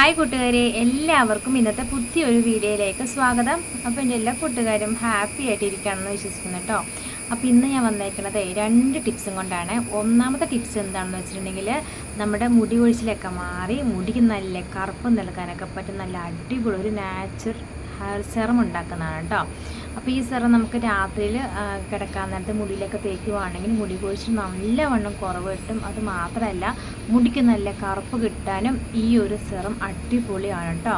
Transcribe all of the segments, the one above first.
Hi കൂട്ടുകാരെ എല്ലാവർക്കും ഇന്നത്തെ പുതിയൊരു വീഡിയോയിലേക്ക് സ്വാഗതം. അപ്പോൾ എന്റെ എല്ലാ കൂട്ടുകാരും ഹാപ്പി ആയിട്ട് ഇരിക്കുകയാണെന്ന് വിശ്വസിക്കുന്നു കേട്ടോ. അപ്പോൾ ഇന്ന് ഞാൻ വന്നേക്കുന്നത് രണ്ട് ടിപ്സും കൊണ്ടാണ്. ഒന്നാമത്തെ ടിപ്സ് എന്താണെന്ന് വെച്ചിട്ടുണ്ടെങ്കിൽ നമ്മുടെ മുടി ഒഴിച്ചിലൊക്കെ മാറി മുടിക്ക് നല്ല കറുപ്പ് നൽകാനൊക്കെ പറ്റും നല്ല അടിപൊളി ഒരു നാച്ചുറൽ ഹെയർ സെറം ഉണ്ടാക്കുന്നതാണ് കേട്ടോ. അപ്പോൾ ഈ സെറം നമുക്ക് രാത്രിയിൽ കിടക്കാൻ നേരത്തെ മുടിയിലൊക്കെ തേക്കുവാണെങ്കിൽ മുടി കൊഴിച്ചിൽ നല്ലവണ്ണം കുറവ് കിട്ടും. അത് മാത്രമല്ല മുടിക്ക് നല്ല കറുപ്പ് കിട്ടാനും ഈ ഒരു സിറം അടിപൊളിയാണ് കേട്ടോ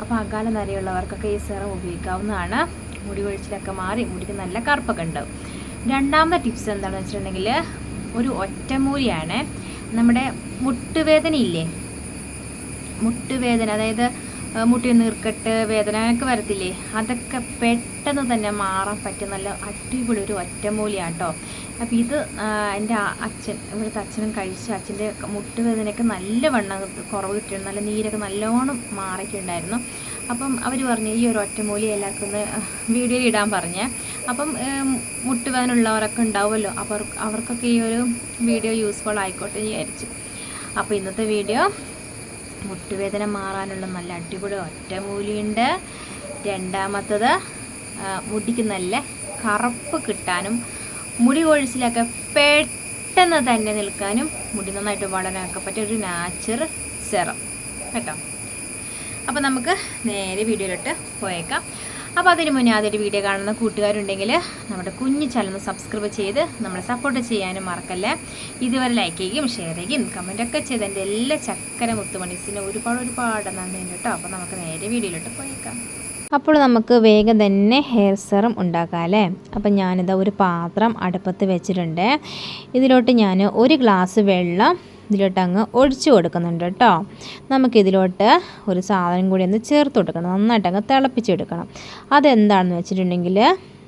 അപ്പോൾ അകാല നരയുള്ളവർക്കൊക്കെ ഈ സിറം ഉപയോഗിക്കാവുന്നതാണ്. മുടി കൊഴിച്ചിലൊക്കെ മാറി മുടിക്ക് നല്ല കറുപ്പൊക്കെ ഉണ്ടാവും രണ്ടാമത്തെ ടിപ്സ് എന്താണെന്ന് വെച്ചിട്ടുണ്ടെങ്കിൽ ഒരു ഒറ്റമൂലിയാണ് നമ്മുടെ മുട്ടുവേദന ഇല്ലേ മുട്ടുവേദന അതായത് മുട്ടി നീർക്കെട്ട് വേദന ഒക്കെ വരത്തില്ലേ? അതൊക്കെ പെട്ടെന്ന് തന്നെ മാറാൻ പറ്റിയ നല്ല അടിപൊളി ഒരു ഒറ്റമൂലിയാണ് കേട്ടോ അപ്പോൾ ഇത് എന്റെ അച്ഛൻ ഇവിടുത്തെ അച്ഛനും കഴിച്ച് അച്ഛന്റെ മുട്ടുവേദനയൊക്കെ നല്ല വണ്ണം കുറവ് കിട്ടിയിരുന്നു നല്ല നീരൊക്കെ നല്ലോണം മാറിയിട്ടുണ്ടായിരുന്നു. അപ്പം അവർ പറഞ്ഞു ഈ ഒരു ഒറ്റമൂലി എല്ലാവർക്കും ഒന്ന് വീഡിയോയിൽ ഇടാൻ പറഞ്ഞേ. അപ്പം ഏം, മുട്ടുവേദന ഉള്ളവരൊക്കെ ഉണ്ടാവുമല്ലോ. അപ്പോൾ അവർക്കൊക്കെ ഈ ഒരു വീഡിയോ യൂസ്ഫുൾ ആയിക്കോട്ടെ എന്ന് വിചാരിച്ചു. അപ്പോൾ ഇന്നത്തെ വീഡിയോ മുട്ടുവേദന മാറാനുള്ള നല്ല അടിപൊളി ഒറ്റമൂലിയുണ്ട് രണ്ടാമത്തത് മുടിക്ക് നല്ല കറുപ്പ് കിട്ടാനും മുടി കൊഴിച്ചിലൊക്കെ പെട്ടെന്ന് തന്നെ നിൽക്കാനും മുടി നന്നായിട്ട് വളരാനൊക്കെ പറ്റിയ ഒരു നാച്ചുറൽ സെറം. കേട്ടോ? അപ്പോൾ നമുക്ക് നേരെ വീഡിയോയിലോട്ട് പോയേക്കാം. അപ്പോൾ അതിന് മുന്നേ അതൊരു വീഡിയോ കാണുന്ന കൂട്ടുകാരുണ്ടെങ്കിൽ നമ്മുടെ കുഞ്ഞു ചാനൽ സബ്സ്ക്രൈബ് ചെയ്ത് നമ്മളെ സപ്പോർട്ട് ചെയ്യാനും മറക്കല്ലേ. ഇതുവരെ ലൈക്ക് ചെയ്യുകയും ഷെയർ ചെയ്യുകയും കമന്റൊക്കെ ചെയ്ത് എന്റെ എല്ലാ ചക്കര മുത്തുമണീസിന് ഒരുപാട് ഒരുപാട് നന്ദി കേട്ടോ. അപ്പോൾ നമുക്ക് നേരെ വീഡിയോയിലോട്ട് പോയേക്കാം. അപ്പോൾ നമുക്ക് വേഗം തന്നെ ഹെയർ സെറം ഉണ്ടാക്കാം അല്ലേ? അപ്പം ഞാനിതാ ഒരു പാത്രം അടുപ്പത്ത് വെച്ചിട്ടുണ്ട്. ഇതിലോട്ട് ഞാൻ ഒരു ഗ്ലാസ് വെള്ളം ഇതിലോട്ട് അങ്ങ് ഒഴിച്ചു കൊടുക്കുന്നുണ്ട് കേട്ടോ. നമുക്കിതിലോട്ട് ഒരു സാധനം കൂടി ഒന്ന് ചേർത്ത് കൊടുക്കണം. നന്നായിട്ട് അങ്ങ് തിളപ്പിച്ചെടുക്കണം. അതെന്താണെന്ന് വെച്ചിട്ടുണ്ടെങ്കിൽ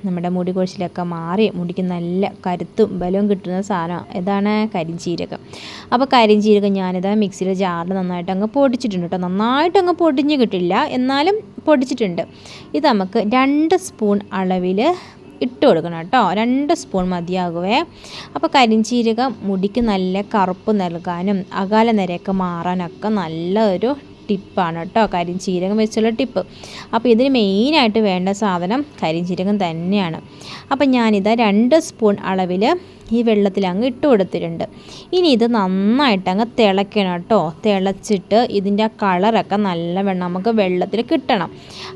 നമ്മുടെ മുടി കൊഴിച്ചിലൊക്കെ മാറി മുടിക്ക് നല്ല കരുത്തും ബലവും കിട്ടുന്ന സാധനം ഇതാണ് കരിഞ്ചീരകം. അപ്പോൾ കരിഞ്ചീരകം ഞാനിത് മിക്സിയുടെ ജാറിൽ നന്നായിട്ട് അങ്ങ് പൊടിച്ചിട്ടുണ്ട് കേട്ടോ. നന്നായിട്ട് അങ്ങ് പൊടിഞ്ഞ് കിട്ടില്ല എന്നാലും പൊടിച്ചിട്ടുണ്ട്. ഇത് നമുക്ക് രണ്ട് സ്പൂൺ അളവിൽ ഇട്ട് കൊടുക്കണം കേട്ടോ. രണ്ട് സ്പൂൺ മതിയാകുവേ. അപ്പോൾ കരിഞ്ചീരകം മുടിക്ക് നല്ല കറുപ്പ് നൽകാനും അകാല നിരയൊക്കെ മാറാനൊക്കെ നല്ലൊരു ടിപ്പാണ് കേട്ടോ. കരിഞ്ചീരകം വെച്ചുള്ള ടിപ്പ്. അപ്പോൾ ഇതിന് മെയിനായിട്ട് വേണ്ട സാധനം കരിഞ്ചീരകം തന്നെയാണ്. അപ്പോൾ ഞാനിത് രണ്ട് സ്പൂൺ അളവിൽ ഈ വെള്ളത്തിൽ അങ്ങ് ഇട്ട് കൊടുത്തിട്ടുണ്ട്. ഇനി ഇത് നന്നായിട്ട് അങ്ങ് തിളയ്ക്കണം കേട്ടോ. തിളച്ചിട്ട് ഇതിന്റെ ആ കളറൊക്കെ നല്ല വെള്ളം നമുക്ക് വെള്ളത്തിൽ കിട്ടണം.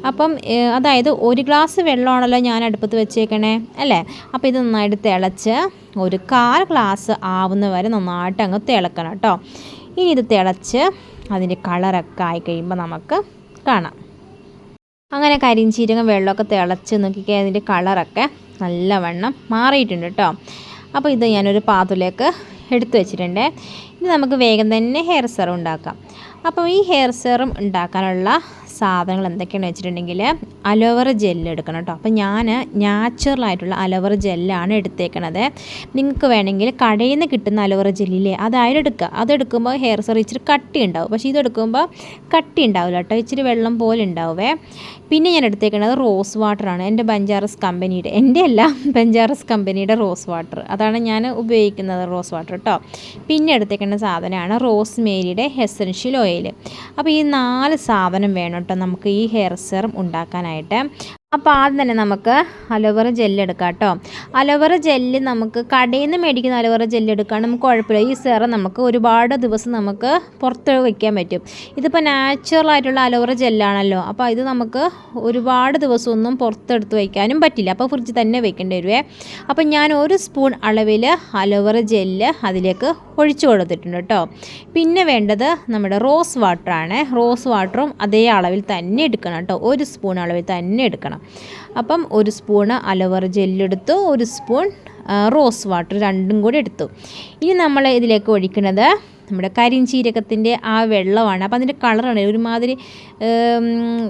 അപ്പം അതായത് ഒരു ഗ്ലാസ് വെള്ളമാണല്ലോ ഞാൻ അടുപ്പത്ത് വെച്ചേക്കണേ അല്ലേ? അപ്പോൾ ഇത് നന്നായിട്ട് തിളച്ച് ഒരു കാൽ ഗ്ലാസ് ആവുന്ന വരെ നന്നായിട്ട് അങ്ങ് തിളക്കണം കേട്ടോ. ഇനി ഇത് തിളച്ച് അതിന്റെ കളറൊക്കെ ആയി കഴിയുമ്പോൾ നമുക്ക് കാണാം. അങ്ങനെ കരിഞ്ചീരകം വെള്ളമൊക്കെ തിളച്ച് നോക്കിക്കേ അതിന്റെ കളറൊക്കെ നല്ലവണ്ണം മാറിയിട്ടുണ്ട് കേട്ടോ. അപ്പോൾ ഇത് ഞാനൊരു പാത്രത്തിലേക്ക് എടുത്തു വെച്ചിട്ടുണ്ട്. ഇനി നമുക്ക് വേഗം തന്നെ ഹെയർ സെറം ഉണ്ടാക്കാം. അപ്പോൾ ഈ ഹെയർ സെറം ഉണ്ടാക്കാനുള്ള സാധനങ്ങൾ എന്തൊക്കെയാണെന്ന് വെച്ചിട്ടുണ്ടെങ്കിൽ അലോവറ ജെല്ല് എടുക്കണം കേട്ടോ. അപ്പോൾ ഞാൻ നാച്ചുറൽ ആയിട്ടുള്ള അലോവറ ജെല്ലാണ് എടുത്തേക്കണത്. നിങ്ങൾക്ക് വേണമെങ്കിൽ കടയിൽ നിന്ന് കിട്ടുന്ന അലോവറ ജെല്ലില്ലേ അതായാലും എടുക്കുക. അതെടുക്കുമ്പോൾ ഹെയർ സെറി ഇച്ചിരി കട്ടി ഉണ്ടാവും. പക്ഷേ ഇതെടുക്കുമ്പോൾ കട്ടി ഉണ്ടാവില്ല കേട്ടോ. ഇച്ചിരി വെള്ളം പോലെ ഉണ്ടാവേ പിന്നെ ഞാൻ എടുത്തേക്കണത് റോസ് വാട്ടറാണ് എന്റെ ബഞ്ചാറസ് കമ്പനിയുടെ എന്റെ അല്ല ബഞ്ചാറസ് കമ്പനിയുടെ റോസ് വാട്ടർ അതാണ് ഞാൻ ഉപയോഗിക്കുന്നത് റോസ് വാട്ടർ കേട്ടോ. പിന്നെ എടുത്തേക്കുന്ന സാധനമാണ് റോസ് മേരിയുടെ ഹെസൻഷ്യൽ ഓയിൽ അപ്പോൾ ഈ നാല് സാധനം വേണം കേട്ടോ നമുക്ക് ഈ ഹെയർ സെറം ഉണ്ടാക്കാനായിട്ട് അപ്പോൾ ആദ്യം തന്നെ നമുക്ക് അലോവേറ ജെല്ല് എടുക്കാം കേട്ടോ അലോവേറ ജെല്ല് നമുക്ക് കടയിൽ നിന്ന് മേടിക്കുന്ന അലോവേറ ജെല്ല് എടുക്കാൻ നമുക്ക് കുഴപ്പമില്ല. ഈ സെറം നമുക്ക് ഒരുപാട് ദിവസം നമുക്ക് പുറത്ത് വയ്ക്കാൻ പറ്റും. ഇതിപ്പോൾ നാച്ചുറൽ ആയിട്ടുള്ള അലോവേറ ജെല്ലാണല്ലോ അപ്പോൾ ഇത് നമുക്ക് ഒരുപാട് ദിവസമൊന്നും പുറത്തെടുത്ത് വയ്ക്കാനും പറ്റില്ല. അപ്പോൾ ഫ്രിഡ്ജിൽ തന്നെ വെക്കേണ്ടി വരുവേ. അപ്പോൾ ഞാൻ ഒരു സ്പൂൺ അളവിൽ അലോവേറ ജെല്ല് അതിലേക്ക് ഒഴിച്ചു കൊടുത്തിട്ടുണ്ട് കേട്ടോ പിന്നെ വേണ്ടത് നമ്മുടെ റോസ് വാട്ടറാണ് റോസ് വാട്ടറും അതേ അളവിൽ തന്നെ എടുക്കണം കേട്ടോ ഒരു സ്പൂൺ അളവിൽ തന്നെ എടുക്കണം. അപ്പം ഒരു സ്പൂണ് അലോവറ ജെല്ലെടുത്തു ഒരു സ്പൂൺ റോസ് വാട്ടർ രണ്ടും കൂടി എടുത്തു. ഇനി നമ്മൾ ഇതിലേക്ക് ഒഴിക്കുന്നത് നമ്മുടെ കരിഞ്ചീരകത്തിന്റെ ആ വെള്ളമാണ്. അപ്പോൾ അതിന്റെ കളറാണ് ഒരുമാതിരി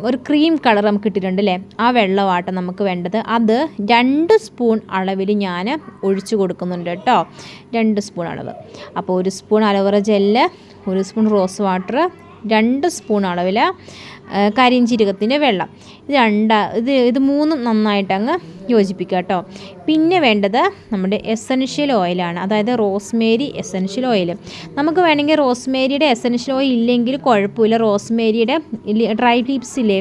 ഒരു ക്രീം കളർ നമുക്ക് കിട്ടിയിട്ടുണ്ട് അല്ലേ? ആ വെള്ളമാട്ടം നമുക്ക് വേണ്ടത്. അത് രണ്ട് സ്പൂൺ അളവിൽ ഞാൻ ഒഴിച്ചു കൊടുക്കുന്നുണ്ട് കേട്ടോ. രണ്ട് സ്പൂൺ അളവ്. അപ്പോൾ ഒരു സ്പൂൺ അലോവറ ജെല്ല് ഒരു സ്പൂൺ റോസ് വാട്ടർ രണ്ട് സ്പൂൺ അളവിൽ കരിഞ്ചീരകത്തിന്റെ വെള്ളം. ഇത് രണ്ടാ ഇത് ഇത് മൂന്നും നന്നായിട്ട് അങ്ങ് യോജിപ്പിക്കുക കേട്ടോ. പിന്നെ വേണ്ടത് നമ്മുടെ എസൻഷ്യൽ ഓയിലാണ് അതായത് റോസ്മേരി എസൻഷ്യൽ ഓയിൽ നമുക്ക് വേണമെങ്കിൽ റോസ്മേരിയുടെ എസൻഷ്യൽ ഓയിൽ ഇല്ലെങ്കിൽ കുഴപ്പമില്ല. റോസ്മേരിയുടെ ഡ്രൈ ലീപ്സ് ഇല്ലേ?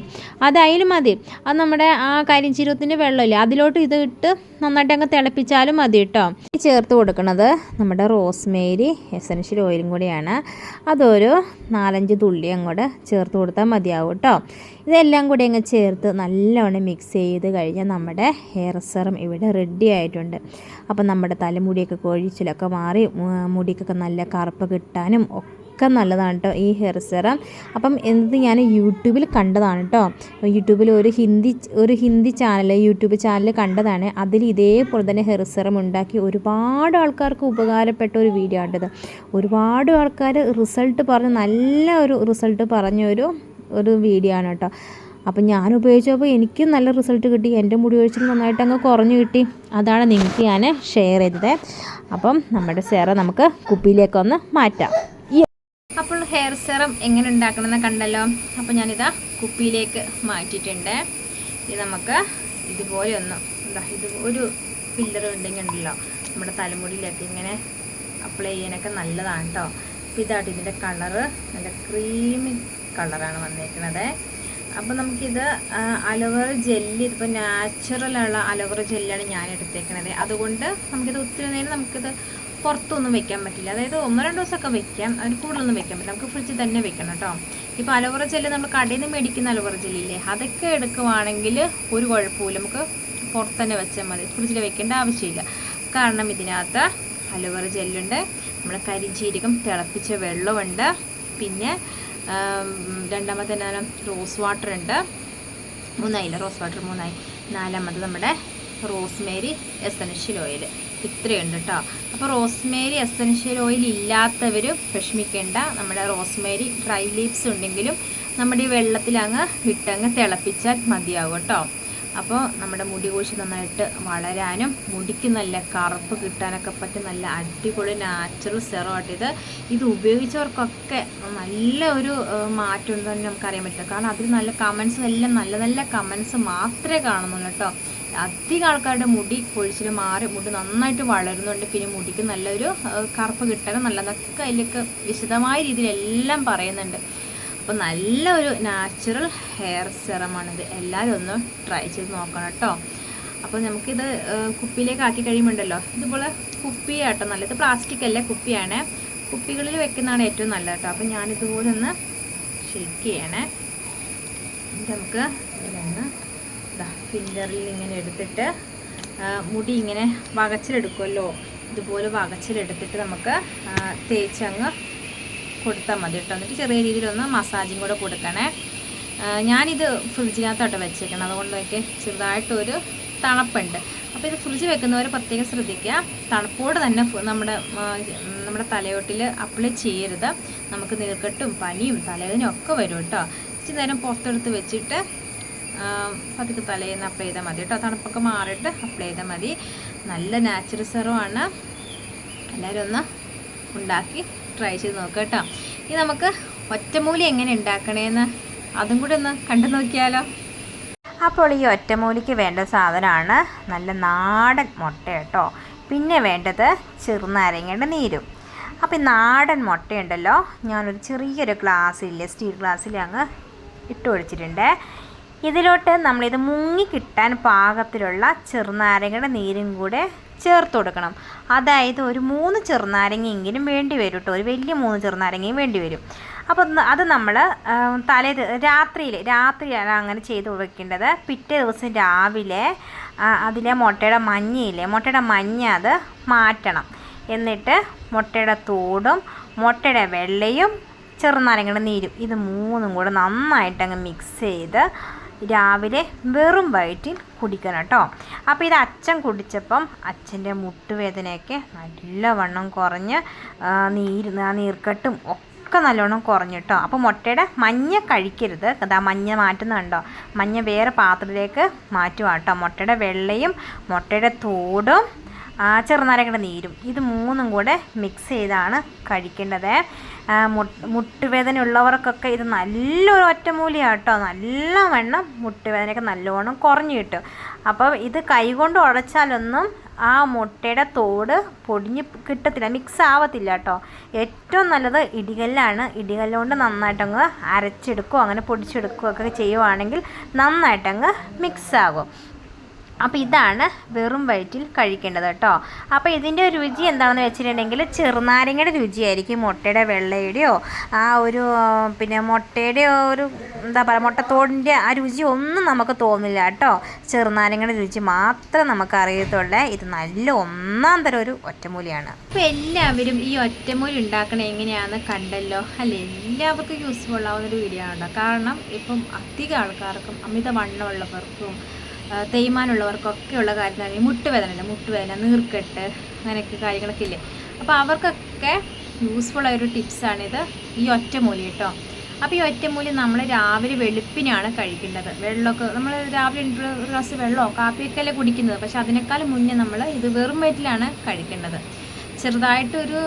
അതായാലും മതി. അത് നമ്മുടെ ആ കരിഞ്ചീരകത്തിന്റെ വെള്ളമില്ലേ? അതിലോട്ട് ഇത് ഇട്ട് നന്നായിട്ട് അങ്ങ് തിളപ്പിച്ചാലും മതി കേട്ടോ. ചേർത്ത് കൊടുക്കുന്നത് നമ്മുടെ റോസ്മേരി എസൻഷ്യൽ ഓയിലും കൂടിയാണ്. അതൊരു നാലഞ്ച് തുള്ളി അങ്ങോട്ട് ചേർത്ത് കൊടുത്താൽ മതിയാവും കേട്ടോ. ഇതെല്ലാം കൂടി അങ്ങ് ചേർത്ത് നല്ലോണം മിക്സ് ചെയ്ത് കഴിഞ്ഞാൽ നമ്മുടെ ഹെയർ സെറം ഇവിടെ റെഡി ആയിട്ടുണ്ട്. അപ്പം നമ്മുടെ തലമുടിയൊക്കെ കൊഴിച്ചിലൊക്കെ മാറി മുടിക്കൊക്കെ നല്ല കറുപ്പ് കിട്ടാനും ഒക്കെ നല്ലതാണ് കേട്ടോ ഈ ഹെയർ സെറം അപ്പം എന്ത് ഞാൻ യൂട്യൂബിൽ കണ്ടതാണ് കേട്ടോ യൂട്യൂബിൽ ഒരു ഹിന്ദി ഒരു ഹിന്ദി ചാനൽ യൂട്യൂബ് ചാനൽ കണ്ടതാണ്. അതിൽ ഇതേപോലെ തന്നെ ഹെയർ സെറം ഉണ്ടാക്കി ഒരുപാട് ആൾക്കാർക്ക് ഉപകാരപ്പെട്ട ഒരു വീഡിയോ ആണിത്. ഒരുപാട് ആൾക്കാർ റിസൾട്ട് പറഞ്ഞ് നല്ല ഒരു റിസൾട്ട് പറഞ്ഞൊരു ഒരു വീഡിയോ ആണ് കേട്ടോ. അപ്പം ഞാൻ ഉപയോഗിച്ചപ്പോൾ എനിക്കും നല്ല റിസൾട്ട് കിട്ടി. എന്റെ മുടി ഒഴിച്ചിൽ നന്നായിട്ട് അങ്ങ് കുറഞ്ഞു കിട്ടി. അതാണ് നിങ്ങൾക്ക് ഞാൻ ഷെയർ ചെയ്തത്. അപ്പം നമ്മുടെ സെറ നമുക്ക് കുപ്പിയിലേക്കൊന്ന് മാറ്റാം. അപ്പോൾ ഹെയർ സെറം എങ്ങനെ ഉണ്ടാക്കണമെന്ന് കണ്ടല്ലോ. അപ്പോൾ ഞാനിതാ കുപ്പിയിലേക്ക് മാറ്റിയിട്ടുണ്ട്. ഇത് നമുക്ക് ഇതുപോലെ ഒന്ന് എന്താ ഇത് ഒരു ഫില്ലർ ഉണ്ടെങ്കിൽ ഉണ്ടല്ലോ. നമ്മുടെ തലമുടിയിലൊക്കെ ഇങ്ങനെ അപ്ലൈ ചെയ്യാനൊക്കെ നല്ലതാണ് കേട്ടോ. അപ്പോൾ ഇതായിട്ട് ഇതിന്റെ കളറ് നല്ല ക്രീമി കളറാണ് വന്നിരിക്കുന്നത് അപ്പോൾ നമുക്കിത് അലോവേറ ജെല്ല് ഇതിപ്പോൾ നാച്ചുറലുള്ള അലോവേറ ജെല്ലാണ് ഞാൻ എടുത്തേക്കണത് അതുകൊണ്ട് നമുക്കിത് ഒത്തിരി നേരം നമുക്കിത് പുറത്തൊന്നും വെക്കാൻ പറ്റില്ല. അതായത് ഒന്നോ രണ്ടോ ദിവസമൊക്കെ വെക്കാം. അതിന് കൂടുതലൊന്നും വെക്കാൻ പറ്റില്ല. നമുക്ക് ഫ്രിഡ്ജിൽ തന്നെ വെക്കണം കേട്ടോ. ഇപ്പോൾ അലോവേറ ജെല്ല് നമ്മൾ കടയിൽ നിന്ന് മേടിക്കുന്ന അലോവേറ ജെല്ലില്ലേ അതൊക്കെ എടുക്കുവാണെങ്കിൽ ഒരു കുഴപ്പമില്ല നമുക്ക് പുറത്ത് തന്നെ വെച്ചാൽ മതി. ഫ്രിഡ്ജിൽ വെക്കേണ്ട ആവശ്യമില്ല. കാരണം ഇതിനകത്ത് അലോവേറ ജെല്ലുണ്ട്. നമ്മുടെ കരിജീരകം തിളപ്പിച്ച വെള്ളമുണ്ട്. പിന്നെ രണ്ടാമത്തെ നാലം റോസ് വാട്ടർ ഉണ്ട്. മൂന്നായില്ല? റോസ് വാട്ടർ മൂന്നായി. നാലാമത് നമ്മുടെ റോസ്മേരി എസൻഷ്യൽ ഓയിൽ. ഇത്രയുണ്ട് കേട്ടോ അപ്പോൾ റോസ്മേരി എസൻഷ്യൽ ഓയിൽ ഇല്ലാത്തവർ വിഷമിക്കേണ്ട. നമ്മുടെ റോസ്മേരി ഡ്രൈ ലീവ്സ് ഉണ്ടെങ്കിലും നമ്മുടെ ഈ വെള്ളത്തിൽ അങ്ങ് ഇട്ടങ്ങ് തിളപ്പിച്ചാൽ മതിയാവും കേട്ടോ അപ്പോൾ നമ്മുടെ മുടി കൊഴിച്ച് നന്നായിട്ട് വളരാനും മുടിക്ക് നല്ല കറുപ്പ് കിട്ടാനൊക്കെ പറ്റി നല്ല അടിപൊളി നാച്ചുറൽ സെറമായിട്ട് ഇത്. ഇത് ഉപയോഗിച്ചവർക്കൊക്കെ നല്ല ഒരു മാറ്റം ഉണ്ടെന്ന് തന്നെ നമുക്കറിയാൻ പറ്റില്ല. കാരണം അതിൽ നല്ല കമൻസ് എല്ലാം നല്ല നല്ല കമൻസ് മാത്രമേ കാണുന്നുള്ളൂ കേട്ടോ. അധികം ആൾക്കാരുടെ മുടി കൊഴിച്ചിൽ മാറി മുടി നന്നായിട്ട് വളരുന്നുണ്ട്. പിന്നെ മുടിക്ക് നല്ലൊരു കറുപ്പ് കിട്ടാനും നല്ലതൊക്കെ അതിലേക്ക് വിശദമായ രീതിയിൽ എല്ലാം പറയുന്നുണ്ട്. അപ്പോൾ നല്ലൊരു നാച്ചുറൽ ഹെയർ സെറമാണിത് എല്ലാവരും ഒന്ന് ട്രൈ ചെയ്ത് നോക്കണം കേട്ടോ അപ്പോൾ നമുക്കിത് കുപ്പിയിലേക്ക് ആക്കി കഴിയുമ്പോണ്ടല്ലോ ഇതുപോലെ കുപ്പിയാട്ടോ നല്ലത് പ്ലാസ്റ്റിക് അല്ലേ കുപ്പിയാണ്. കുപ്പികളിൽ വെക്കുന്നതാണ് ഏറ്റവും നല്ലത് കേട്ടോ അപ്പോൾ ഞാനിതുപോലെ ഒന്ന് ഷേക്ക് ചെയ്യണേ. നമുക്ക് ഇതിലൊന്ന് ഇതാ ഫിംഗറിൽ ഇങ്ങനെ എടുത്തിട്ട് മുടി ഇങ്ങനെ വകച്ചിലെടുക്കുമല്ലോ ഇതുപോലെ വകച്ചിലെടുത്തിട്ട് നമുക്ക് തേച്ചങ്ങ് കൊടുത്താൽ മതി കേട്ടോ. എന്നിട്ട് ചെറിയ രീതിയിലൊന്ന് മസാജും കൂടെ കൊടുക്കണേ. ഞാനിത് ഫ്രിഡ്ജിനകത്തോട്ട് വെച്ചേക്കണം. അതുകൊണ്ടൊക്കെ ചെറുതായിട്ടൊരു തണുപ്പുണ്ട്. അപ്പോൾ ഇത് ഫ്രിഡ്ജ് വെക്കുന്നവർ പ്രത്യേകം ശ്രദ്ധിക്കുക. തണുപ്പോട് തന്നെ നമ്മുടെ നമ്മുടെ തലയോട്ടിൽ അപ്ലൈ ചെയ്യരുത്. നമുക്ക് നീർക്കെട്ടും പനിയും തലവേദനയും ഒക്കെ വരും കേട്ടോ. ഇച്ചിരി നേരം പുറത്തെടുത്ത് വെച്ചിട്ട് പതുക്കെ തലേന്ന് അപ്ലൈ ചെയ്താൽ മതി കേട്ടോ. തണുപ്പൊക്കെ മാറിയിട്ട് അപ്ലൈ ചെയ്താൽ മതി. നല്ല നാച്ചുറൽ സെറമാണ് എല്ലാവരും ഒന്ന് ഉണ്ടാക്കി ട്രൈ ചെയ്ത് നോക്കാം കേട്ടോ. ഇനി നമുക്ക് ഒറ്റമൂലി എങ്ങനെ ഉണ്ടാക്കണേന്ന് അതും കൂടെ ഒന്ന് കണ്ടു നോക്കിയാലോ. അപ്പോൾ ഈ ഒറ്റമൂലിക്ക് വേണ്ട സാധനമാണ് നല്ല നാടൻ മുട്ട കേട്ടോ. പിന്നെ വേണ്ടത് ചെറുനാരങ്ങയുടെ നീരും. അപ്പോൾ ഈ നാടൻ മുട്ടയുണ്ടല്ലോ ഞാനൊരു ചെറിയൊരു ഗ്ലാസ്സിൽ സ്റ്റീൽ ഗ്ലാസ്സിൽ അങ്ങ് ഇട്ട് ഒഴിച്ചിട്ടുണ്ട്. ഇതിലോട്ട് നമ്മളിത് മുങ്ങി കിട്ടാൻ പാകത്തിലുള്ള ചെറുനാരങ്ങയുടെ നീരും കൂടെ ചേർത്ത് കൊടുക്കണം. അതായത് ഒരു മൂന്ന് ചെറുനാരങ്ങയെങ്കിലും വേണ്ടി വരും കേട്ടോ ഒരു വലിയ മൂന്ന് ചെറുനാരങ്ങയും വേണ്ടി വരും. അപ്പോൾ അത് നമ്മൾ തലേ രാത്രിയിൽ രാത്രിയാണ് അങ്ങനെ ചെയ്ത് വെക്കേണ്ടത്. പിറ്റേ ദിവസം രാവിലെ അതിലെ മുട്ടയുടെ മഞ്ഞയില്ലേ മുട്ടയുടെ മഞ്ഞ അത് മാറ്റണം. എന്നിട്ട് മുട്ടയുടെ തോടും മുട്ടയുടെ വെള്ളയും ചെറുനാരങ്ങയുടെ നീരും ഇത് മൂന്നും കൂടെ നന്നായിട്ടങ്ങ് മിക്സ് ചെയ്ത് രാവിലെ വെറും വയറ്റിൽ കുടിക്കണം കേട്ടോ. അപ്പോൾ ഇത് അച്ഛൻ കുടിച്ചപ്പം അച്ഛന്റെ മുട്ടുവേദനയൊക്കെ നല്ലവണ്ണം കുറഞ്ഞ് നീര് നീർക്കെട്ടും ഒക്കെ നല്ലോണം കുറഞ്ഞു കേട്ടോ. അപ്പോൾ മുട്ടയുടെ മഞ്ഞ കഴിക്കരുത്. അതാ മഞ്ഞ മാറ്റുന്നുണ്ടോ മഞ്ഞ വേറെ പാത്രത്തിലേക്ക് മാറ്റുക കേട്ടോ. മുട്ടയുടെ വെള്ളയും മുട്ടയുടെ തോടും ആ ചെറുനാരങ്ങയുടെ നീരും. ഇത് മൂന്നും കൂടെ മിക്സ് ചെയ്താണ് കഴിക്കേണ്ടത്. മുട്ടുവേദന ഉള്ളവർക്കൊക്കെ ഇത് നല്ലൊരു ഒറ്റമൂലിയാണ് കേട്ടോ നല്ലവണ്ണം മുട്ടുവേദനയൊക്കെ നല്ലോണം കുറഞ്ഞു കിട്ടും. അപ്പോൾ ഇത് കൈകൊണ്ട് ഉടച്ചാലൊന്നും ആ മുട്ടയുടെ തോട് പൊടിഞ്ഞ് കിട്ടത്തില്ല മിക്സ് ആവത്തില്ല കേട്ടോ. ഏറ്റവും നല്ലത് ഇടികല്ലാണ്. ഇടികല്ലുകൊണ്ട് നന്നായിട്ടങ്ങ് അരച്ചെടുക്കുകയോ അങ്ങനെ പൊടിച്ചെടുക്കുകയോ ഒക്കെ ചെയ്യുവാണെങ്കിൽ നന്നായിട്ടങ്ങ് മിക്സ് ആകും. അപ്പോൾ ഇതാണ് വെറും വയറ്റിൽ കഴിക്കേണ്ടത് കേട്ടോ. അപ്പോൾ ഇതിന്റെ രുചി എന്താണെന്ന് വെച്ചിട്ടുണ്ടെങ്കിൽ ചെറുനാരങ്ങയുടെ രുചിയായിരിക്കും മുട്ടയുടെ വെള്ളയുടെയോ ആ ഒരു പിന്നെ മുട്ടയുടെ ഒരു എന്താ പറയുക മുട്ടത്തോടിന്റെ ആ രുചി ഒന്നും നമുക്ക് തോന്നില്ല കേട്ടോ. ചെറുനാരങ്ങയുടെ രുചി മാത്രം നമുക്ക് അറിയത്തുള്ളൂ. ഇത് നല്ല ഒന്നാം തരം ഒരു ഒറ്റമൂലിയാണ്. അപ്പോൾ എല്ലാവരും ഈ ഒറ്റമൂലി ഉണ്ടാക്കണ എങ്ങനെയാണെന്ന് കണ്ടല്ലോ. അല്ലേ? എല്ലാവർക്കും യൂസ്ഫുൾ ആവുന്ന ഒരു വീഡിയോ ആണ് കാരണം ഇപ്പം അധികം ആൾക്കാർക്കും അമിത തേയ്മാനമുള്ളവർക്കൊക്കെയുള്ള കാര്യം തന്നെ മുട്ടുവേദന ഇല്ലേ? മുട്ടുവേദന നീർക്കെട്ട് അങ്ങനെയൊക്കെ കാര്യങ്ങളൊക്കെ ഇല്ലേ? അപ്പോൾ അവർക്കൊക്കെ യൂസ്ഫുൾ ആയൊരു ടിപ്സാണിത് ഈ ഒറ്റമൂലി കേട്ടോ. അപ്പോൾ ഈ ഒറ്റമൂലി നമ്മൾ രാവിലെ വെളുപ്പിനാണ് കഴിക്കേണ്ടത്. വെള്ളമൊക്കെ നമ്മൾ രാവിലെ ഒരു ഗ്ലാസ് വെള്ളമോ കാപ്പിയൊക്കെ അല്ലേ കുടിക്കുന്നത്. പക്ഷെ അതിനേക്കാൾ മുന്നേ നമ്മൾ ഇത് വെറും വയറ്റിലാണ് കഴിക്കേണ്ടത്. ചെറുതായിട്ടൊരു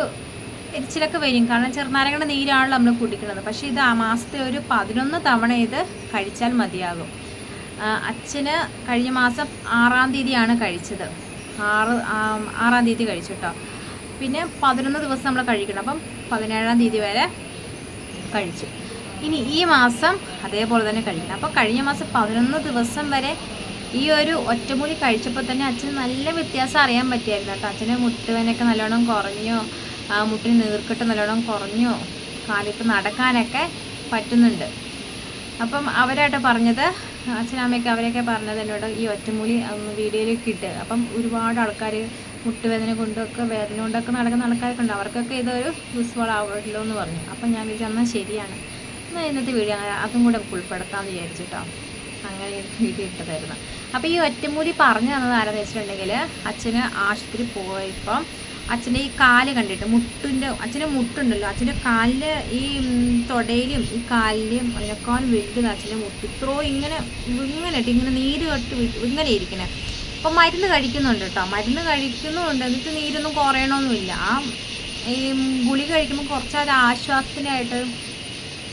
എരിച്ചിലൊക്കെ വരും. കാരണം ചെറുനാരങ്ങളുടെ നീരാണല്ലോ നമ്മൾ കുടിക്കുന്നത്. പക്ഷേ ഇത് ആ മാസത്തെ ഒരു പതിനൊന്ന് തവണ ഇത് കഴിച്ചാൽ മതിയാകും. അച്ഛന് കഴിഞ്ഞ മാസം ആറാം തീയതിയാണ് കഴിച്ചത്. ആറ് ആറാം തീയതി കഴിച്ചു കേട്ടോ പിന്നെ പതിനൊന്ന് ദിവസം നമ്മൾ കഴിക്കണം. അപ്പം പതിനേഴാം തീയതി വരെ കഴിച്ചു. ഇനി ഈ മാസം അതേപോലെ തന്നെ കഴിക്കണം. അപ്പോൾ കഴിഞ്ഞ മാസം പതിനൊന്ന് ദിവസം വരെ ഈ ഒരു ഒറ്റമൂലി കഴിച്ചപ്പോൾ തന്നെ അച്ഛന് നല്ല വ്യത്യാസം അറിയാൻ പറ്റിയായിരുന്നു കേട്ടോ. അച്ഛന് മുട്ടുവേനൊക്കെ നല്ലോണം കുറഞ്ഞു മുട്ടിന് നീർക്കെട്ട് നല്ലോണം കുറഞ്ഞു കാലിപ്പ് നടക്കാനൊക്കെ പറ്റുന്നുണ്ട്. അപ്പം അവരായിട്ട് പറഞ്ഞത് അച്ഛനമ്മയൊക്കെ അവരൊക്കെ പറഞ്ഞത് എന്നോട് ഈ ഒറ്റമൂലി വീഡിയോയിലേക്ക് ഇട്ട്. അപ്പം ഒരുപാട് ആൾക്കാർ മുട്ടുവേദന കൊണ്ടൊക്കെ വേദന കൊണ്ടൊക്കെ നടക്കുന്ന ആൾക്കാരൊക്കെ ഉണ്ട്. അവർക്കൊക്കെ ഇതൊരു യൂസ്ഫുൾ ആവുമല്ലോ എന്ന് പറഞ്ഞു. അപ്പം ഞാൻ വിചാരിച്ചു എന്നാൽ ശരിയാണ്. എന്നാൽ ഇന്നത്തെ വീഡിയോ അതും കൂടെ ഉൾപ്പെടുത്താമെന്ന് വിചാരിച്ചിട്ടോ അങ്ങനെ വീഡിയോ ഇട്ടതായിരുന്നു. അപ്പോൾ ഈ ഒറ്റമൂലി പറഞ്ഞു തന്നത് ആരെന്ന് വെച്ചിട്ടുണ്ടെങ്കിൽ അച്ഛന് ആശുപത്രി പോയപ്പം അച്ഛന്റെ ഈ കാൽ കണ്ടിട്ട് മുട്ടിന്റെ അച്ഛന്റെ മുട്ടുണ്ടല്ലോ അച്ഛന്റെ കാലിൽ ഈ തൊടയിലും ഈ കാലിലും അതിനേക്കാൾ വലുത് അച്ഛന്റെ മുട്ട്. ഇത്രോ ഇങ്ങനെ ഇങ്ങനെ ഇട്ട് ഇങ്ങനെ നീര് കെട്ട് ഇങ്ങനെ ഇരിക്കണേ. അപ്പം മരുന്ന് കഴിക്കുന്നുണ്ട് കേട്ടോ. മരുന്ന് കഴിക്കുന്നുണ്ട്. എന്നിട്ട് നീരൊന്നും കുറയണമൊന്നുമില്ല. ആ ഈ ഗുളി കഴിക്കുമ്പോൾ കുറച്ചൊരു ആശ്വാസത്തിനായിട്ട്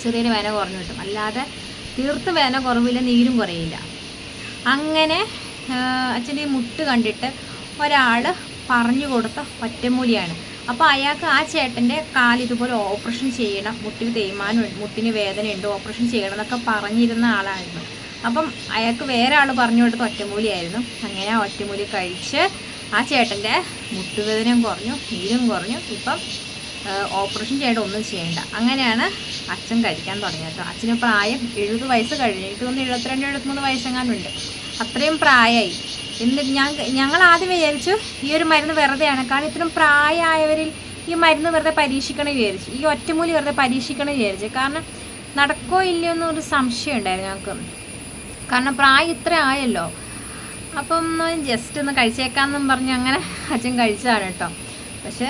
ചെറിയൊരു വേന കുറഞ്ഞു കിട്ടും. അല്ലാതെ തീർത്ത് വേന കുറവില്ല നീരും കുറയില്ല. അങ്ങനെ അച്ഛന്റെ ഈ മുട്ട് കണ്ടിട്ട് ഒരാൾ പറഞ്ഞു കൊടുത്ത ഒറ്റമൂലിയാണ്. അപ്പോൾ അയാൾക്ക് ആ ചേട്ടന്റെ കാൽ ഇതുപോലെ ഓപ്പറേഷൻ ചെയ്യണം. മുട്ടിന് തേയ്മാനം മുട്ടിന് വേദനയുണ്ട് ഓപ്പറേഷൻ ചെയ്യണം എന്നൊക്കെ പറഞ്ഞിരുന്ന ആളായിരുന്നു. അപ്പം അയാൾക്ക് വേറെ ആൾ പറഞ്ഞു കൊടുത്ത ഒറ്റമൂലിയായിരുന്നു. അങ്ങനെ ആ ഒറ്റമൂലി കഴിച്ച് ആ ചേട്ടന്റെ മുട്ടുവേദനയും കുറഞ്ഞു നീരും കുറഞ്ഞു. ഇപ്പം ഓപ്പറേഷൻ ചെയ്യേണ്ട ഒന്നും ചെയ്യേണ്ട. അങ്ങനെയാണ് അച്ഛൻ കഴിക്കാൻ തുടങ്ങിയത്. അച്ഛന് പ്രായം എഴുപത് വയസ്സ് കഴിഞ്ഞു. എനിക്ക് തോന്നുന്നു എഴുപത്തിരണ്ട് എഴുപത്തിമൂന്ന് വയസ്സെങ്ങാനുണ്ട്. അത്രയും പ്രായമായി എന്നിട്ട് ഞാൻ ഞങ്ങൾ ആദ്യം വിചാരിച്ചു ഈ ഒരു മരുന്ന് വെറുതെയാണ്. കാരണം ഇത്രയും പ്രായമായവരിൽ ഈ മരുന്ന് വെറുതെ പരീക്ഷിക്കണം വിചാരിച്ചു. ഈ ഒറ്റമൂലി വെറുതെ പരീക്ഷിക്കണം വിചാരിച്ചു. കാരണം നടക്കോ ഇല്ലയോ എന്നൊരു സംശയം ഉണ്ടായിരുന്നു ഞങ്ങൾക്ക്. കാരണം പ്രായം ഇത്ര ആയല്ലോ. അപ്പം ജസ്റ്റ് ഒന്ന് കഴിച്ചേക്കാമെന്നും പറഞ്ഞ് അങ്ങനെ അച്ഛൻ കഴിച്ചതാണ് കേട്ടോ. പക്ഷേ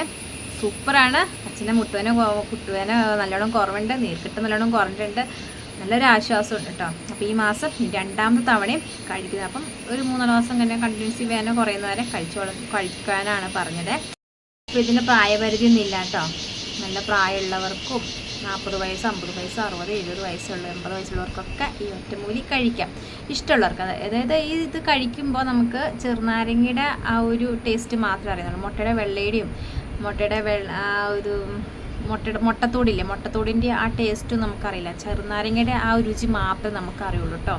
സൂപ്പറാണ് അച്ഛന്റെ മുട്ടുവേന കുട്ടുവേന നല്ലോണം കുറവുണ്ട്. നീർക്കിട്ട് നല്ലോണം കുറഞ്ഞിട്ടുണ്ട്. നല്ലൊരു ആശ്വാസമുണ്ട് കേട്ടോ. അപ്പോൾ ഈ മാസം രണ്ടാമത്തെ തവണയും കഴിക്കുന്നത്. അപ്പം ഒരു മൂന്നാൽ മാസം കഴിഞ്ഞാൽ കണ്ടിന്യൂസ് വേന കുറയുന്നവരെ കഴിച്ചോള കഴിക്കാനാണ് പറഞ്ഞത്. അപ്പോൾ ഇതിന് പ്രായപരിധി ഒന്നും ഇല്ല കേട്ടോ. നല്ല പ്രായമുള്ളവർക്കും നാൽപ്പത് വയസ്സ് അമ്പത് വയസ്സ് അറുപത് എഴുപത് വയസ്സുള്ള എൺപത് വയസ്സുള്ളവർക്കൊക്കെ ഈ ഒറ്റമൂലി കഴിക്കാം. ഇഷ്ടമുള്ളവർക്ക് അത് അതായത് ഈ ഇത് കഴിക്കുമ്പോൾ നമുക്ക് ചെറുനാരങ്ങയുടെ ആ ഒരു ടേസ്റ്റ് മാത്രമേ അറിയുന്നുള്ളൂ മുട്ടയുടെ വെള്ളയുടെയും മുട്ടയുടെ വെള്ള ആ ഒരു മുട്ടയുടെ മുട്ടത്തോടില്ലേ? മുട്ടത്തോടിന്റെ ആ ടേസ്റ്റും നമുക്കറിയില്ല. ചെറുനാരങ്ങയുടെ ആ രുചി മാത്രമേ നമുക്കറിയുള്ളൂ കേട്ടോ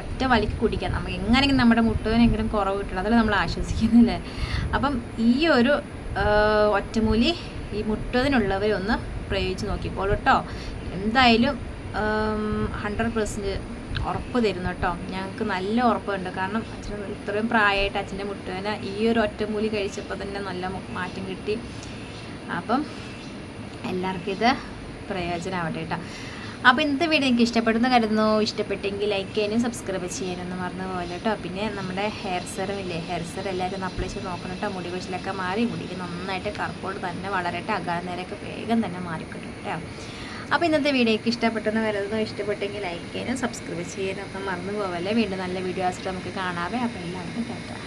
ഒറ്റ വലിക്ക് കുടിക്കാം. നമുക്ക് എങ്ങനെയെങ്കിലും നമ്മുടെ മുട്ടുവിനെങ്കിലും കുറവ് കിട്ടണം. അതിൽ നമ്മൾ ആശ്വസിക്കുന്നില്ലേ? അപ്പം ഈ ഒരു ഒറ്റമൂലി ഈ മുട്ടതിനുള്ളവരൊന്ന് പ്രയോഗിച്ച് നോക്കിക്കോളൂ കേട്ടോ എന്തായാലും ഹൺഡ്രഡ് പെർസെന്റ് ഉറപ്പ് തരുന്നു കേട്ടോ ഞങ്ങൾക്ക് നല്ല ഉറപ്പുണ്ട്. കാരണം അച്ഛൻ ഇത്രയും പ്രായമായിട്ട് അച്ഛന്റെ മുട്ടുവേന ഈ ഒരു ഒറ്റമൂലി കഴിച്ചപ്പോൾ തന്നെ നല്ല മാറ്റം കിട്ടി. അപ്പം എല്ലാവർക്കും ഇത് പ്രയോജനമാവട്ടെ കേട്ടോ. അപ്പോൾ ഇന്നത്തെ വീഡിയോ എനിക്ക് ഇഷ്ടപ്പെടുന്ന കരുതുന്നു. ഇഷ്ടപ്പെട്ടെങ്കിൽ ലൈക്ക് ചെയ്യാനും സബ്സ്ക്രൈബ് ചെയ്യാനൊന്നും മറന്നു പോലെ കേട്ടോ. പിന്നെ നമ്മുടെ ഹെയർ സെറും ഇല്ലേ? ഹെയർ സെർ എല്ലാവരും അപ്ലൈ ചെയ്ത് നോക്കണം കേട്ടോ. മുടി കൊച്ചിലൊക്കെ മാറി മുടിക്ക് നന്നായിട്ട് കറുപ്പോട് തന്നെ വളരട്ടെ അകാല നേരമൊക്കെ വേഗം തന്നെ മാറിക്കിട്ടും കേട്ടോ. അപ്പോൾ ഇന്നത്തെ വീഡിയോയ്ക്ക് ഇഷ്ടപ്പെട്ടെന്ന് വരുന്നു ഇഷ്ടപ്പെട്ടെങ്കിൽ ലൈക്ക് ചെയ്യാനും സബ്സ്ക്രൈബ് ചെയ്യാനും ഒന്നും മറന്നു പോവല്ലേ വീണ്ടും നല്ല വീഡിയോസ് നമുക്ക് കാണാവേ. അപ്പോൾ എല്ലാവർക്കും ടാറ്റ.